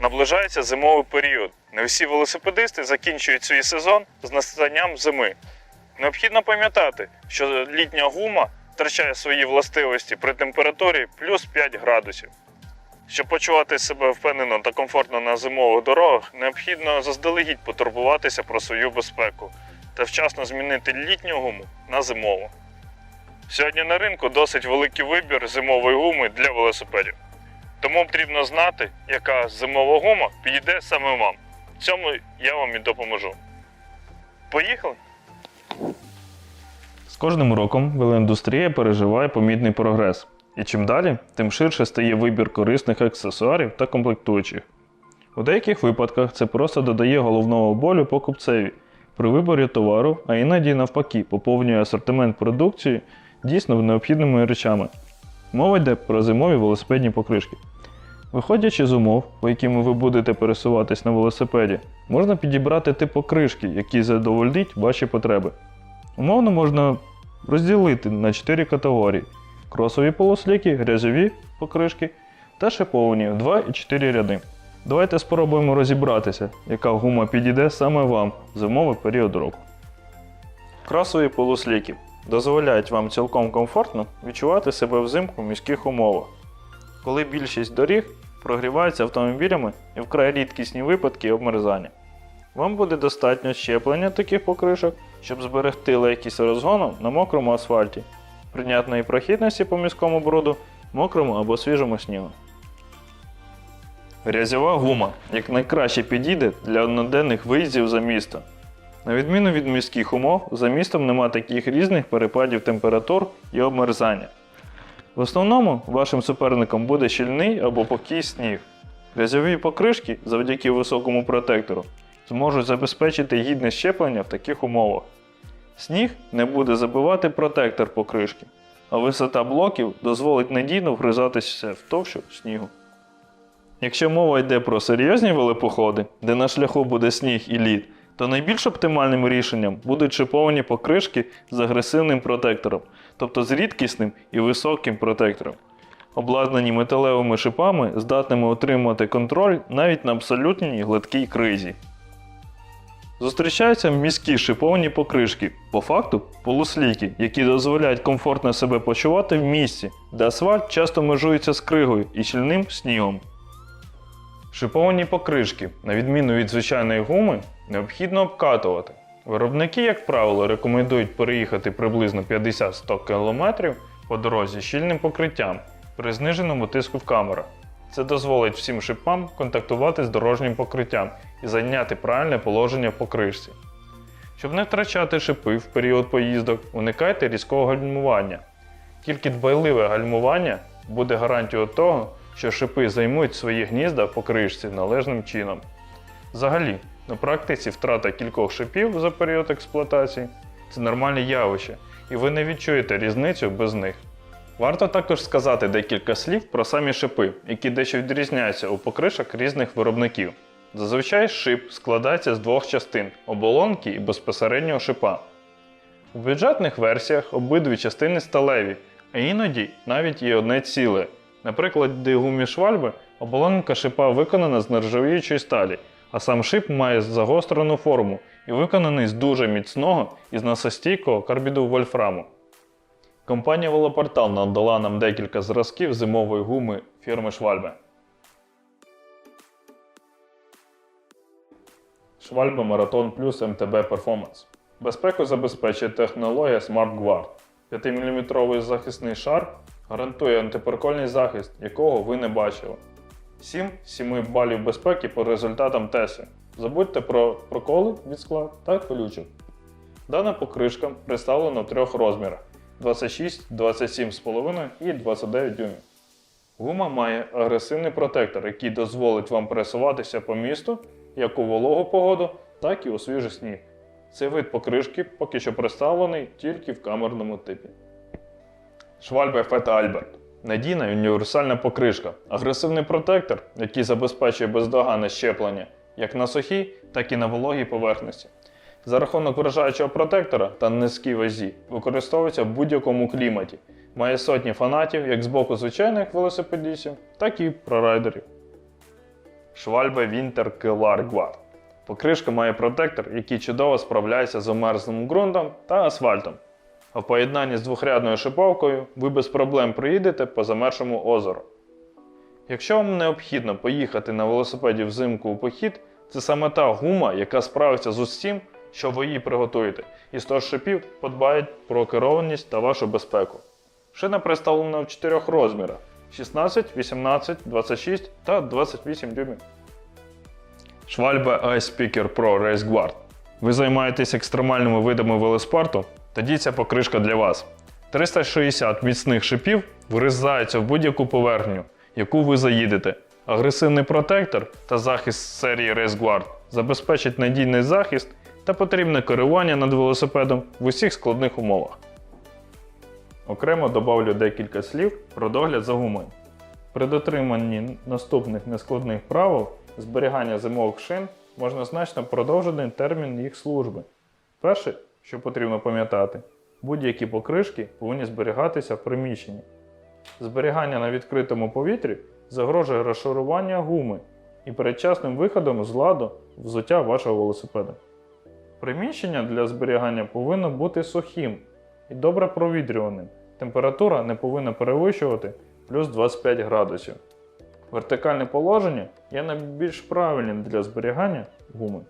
Наближається зимовий період. Не всі велосипедисти закінчують свій сезон з настанням зими. Необхідно пам'ятати, що літня гума втрачає свої властивості при температурі плюс 5 градусів. Щоб почувати себе впевнено та комфортно на зимових дорогах, необхідно заздалегідь потурбуватися про свою безпеку та вчасно змінити літню гуму на зимову. Сьогодні на ринку досить великий вибір зимової гуми для велосипедів. Тому потрібно знати, яка зимова гума підійде саме вам. В цьому я вам і допоможу. Поїхали! З кожним роком велоіндустрія переживає помітний прогрес. І чим далі, тим ширше стає вибір корисних аксесуарів та комплектуючих. У деяких випадках це просто додає головного болю покупцеві при виборі товару, а іноді навпаки поповнює асортимент продукції дійсно необхідними речами. Мова йде про зимові велосипедні покришки. Виходячи з умов, по яким ви будете пересуватись на велосипеді, можна підібрати тип покришки, який задовольнить ваші потреби. Умовно можна розділити на 4 категорії: кросові полусліки, грязьові покришки та шиповані в 2 і 4 ряди. Давайте спробуємо розібратися, яка гума підійде саме вам в зимовий період року. Кросові полусліки дозволяють вам цілком комфортно відчувати себе взимку в міських умовах. Коли більшість доріг прогріваються автомобілями і вкрай рідкісні випадки обмерзання. Вам буде достатньо щеплення таких покришок, щоб зберегти легкість розгону на мокрому асфальті, прийнятної прохідності по міському бруду, мокрому або свіжому снігу. Грязьова гума як найкраще підійде для одноденних виїздів за місто. На відміну від міських умов, за містом нема таких різних перепадів температур і обмерзання. В основному вашим суперником буде щільний або покій сніг. Грязьові покришки завдяки високому протектору зможуть забезпечити гідне щеплення в таких умовах. Сніг не буде забивати протектор покришки, а висота блоків дозволить надійно вгризатися в товщу снігу. Якщо мова йде про серйозні велопоходи, де на шляху буде сніг і лід, то найбільш оптимальним рішенням будуть шиповані покришки з агресивним протектором, тобто з рідкісним і високим протектором, обладнані металевими шипами, здатними отримувати контроль навіть на абсолютній гладкій кризі. Зустрічаються міські шиповані покришки, по факту полуслійки, які дозволяють комфортно себе почувати в місці, де асфальт часто межується з кригою і щільним снігом. Шиповані покришки, на відміну від звичайної гуми, необхідно обкатувати. Виробники, як правило, рекомендують переїхати приблизно 50-100 км по дорозі щільним покриттям при зниженому тиску в камерах. Це дозволить всім шипам контактувати з дорожнім покриттям і зайняти правильне положення в покришці. Щоб не втрачати шипи в період поїздок, уникайте різкого гальмування. Тільки дбайливе гальмування буде гарантією того, що шипи займуть свої гнізда в покришці належним чином. Взагалі, на практиці втрата кількох шипів за період експлуатації це нормальне явище, і ви не відчуєте різницю без них. Варто також сказати декілька слів про самі шипи, які дещо відрізняються у покришок різних виробників. Зазвичай шип складається з двох частин оболонки і безпосереднього шипа. У бюджетних версіях обидві частини сталеві, а іноді навіть є одне ціле. Наприклад, де гумі швальби оболонка шипа виконана з нержавіючої сталі, а сам шип має загострену форму і виконаний з дуже міцного і зносостійкого карбіду вольфраму. Компанія Велопортал надала нам декілька зразків зимової гуми фірми Швальбе. Швальбе Marathon Plus MTB Performance. Безпеку забезпечує технологія Smart Guard. 5-мм захисний шар гарантує антиперкольний захист, якого ви не бачили. 7 7 балів безпеки по результатам тесту. Забудьте про проколи від скла та колючок. Дана покришка представлена в трьох розмірах: 26, 27,5 і 29 дюймів. Гума має агресивний протектор, який дозволить вам пересуватися по місту як у вологу погоду, так і у свіжий сніг. Цей вид покришки поки що представлений тільки в камерному типі. Швальбе Фет Альберт. Надійна універсальна покришка, агресивний протектор, який забезпечує бездоганне щеплення як на сухій, так і на вологій поверхності. За рахунок вражаючого протектора та низькій вазі використовується в будь-якому кліматі. Має сотні фанатів як з боку звичайних велосипедистів, так і прорайдерів. Швальбе Winter Kevlar Guard. Покришка має протектор, який чудово справляється з омерзлим ґрунтом та асфальтом. А в поєднанні з двохрядною шиповкою ви без проблем проїдете по замершому озеру. Якщо вам необхідно поїхати на велосипеді взимку у похід, це саме та гума, яка справиться з усім, що ви її приготуєте, і з того шипів подбають про керованість та вашу безпеку. Шина представлена в чотирьох розмірах: 16, 18, 26 та 28 дюймів. Schwalbe Ice Speaker Pro Race Guard. Ви займаєтесь екстремальними видами велоспорту? Тоді ця покришка для вас. 360 міцних шипів врізаються в будь-яку поверхню, яку ви заїдете. Агресивний протектор та захист серії Race Guard забезпечить надійний захист та потрібне керування над велосипедом в усіх складних умовах. Окремо добавлю декілька слів про догляд за гумою. При дотриманні наступних нескладних правил зберігання зимових шин можна значно продовжити термін їх служби. Перше, що потрібно пам'ятати, будь-які покришки повинні зберігатися в приміщенні. Зберігання на відкритому повітрі загрожує розшарування гуми і передчасним виходом з ладу взуття вашого велосипеда. Приміщення для зберігання повинно бути сухим і добре провітрюваним. Температура не повинна перевищувати плюс 25 градусів. Вертикальне положення є найбільш правильним для зберігання гуми.